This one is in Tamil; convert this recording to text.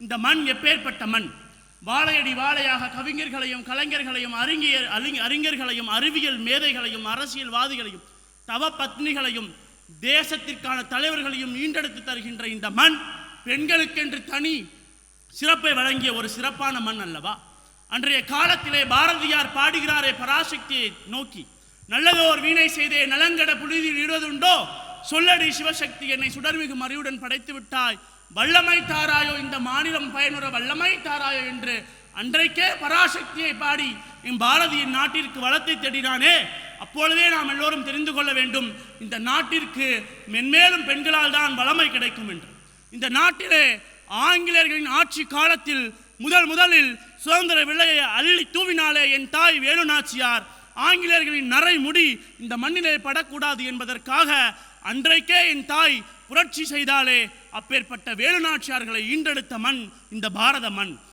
இந்த மண் எப்பேற்பட்ட மண்? வாழையடி வாழையாக கவிஞர்களையும் கலைஞர்களையும் அறிஞர் அறிஞ- அறிஞர்களையும் அறிவியல் மேதைகளையும் அரசியல்வாதிகளையும் தவ பத்னிகளையும் தேசத்திற்கான தலைவர்களையும் ஈண்டெடுத்து தருகின்ற இந்த மண் பெண்களுக்கென்று தனி சிறப்பை வழங்கிய ஒரு சிறப்பான மண் அல்லவா? அன்றைய காலத்திலே பாரதியார் பாடுகிறாரே பராசக்தியை நோக்கி நல்லதோர் வீணை செய்தே நலங்கட புழுதியில் இடுவதுண்டோ? சொல்லடி சிவசக்தி என்னை சுடர்மிகு மறியுடன் படைத்து விட்டாய் வல்லமை தாராயோ இந்த மாநிலம் பயனுற வல்லமை தாராயோ என்று அன்றைக்கே பராசக்தியை பாடி என் பாரதியின் நாட்டிற்கு வளத்தை தேடினானே அப்பொழுதே நாம் எல்லோரும் தெரிந்து கொள்ள வேண்டும் இந்த நாட்டிற்கு மென்மேலும் பெண்களால் தான் வளமை கிடைக்கும் என்று. இந்த நாட்டிலே ஆங்கிலேயர்களின் ஆட்சி காலத்தில் முதல் முதலில் சுதந்திர விலையை அள்ளி தூவினாலே என் தாய் வேலுநாச்சியார் ஆங்கிலேயர்களின் நரை முடி இந்த மண்ணிலே படக்கூடாது என்பதற்காக அன்றைக்கே என் தாய் புரட்சி செய்தாலே அப்பேற்பட்ட வேலுநாச்சியார்களை ஈண்டெடுத்த மண் இந்த பாரத மண்.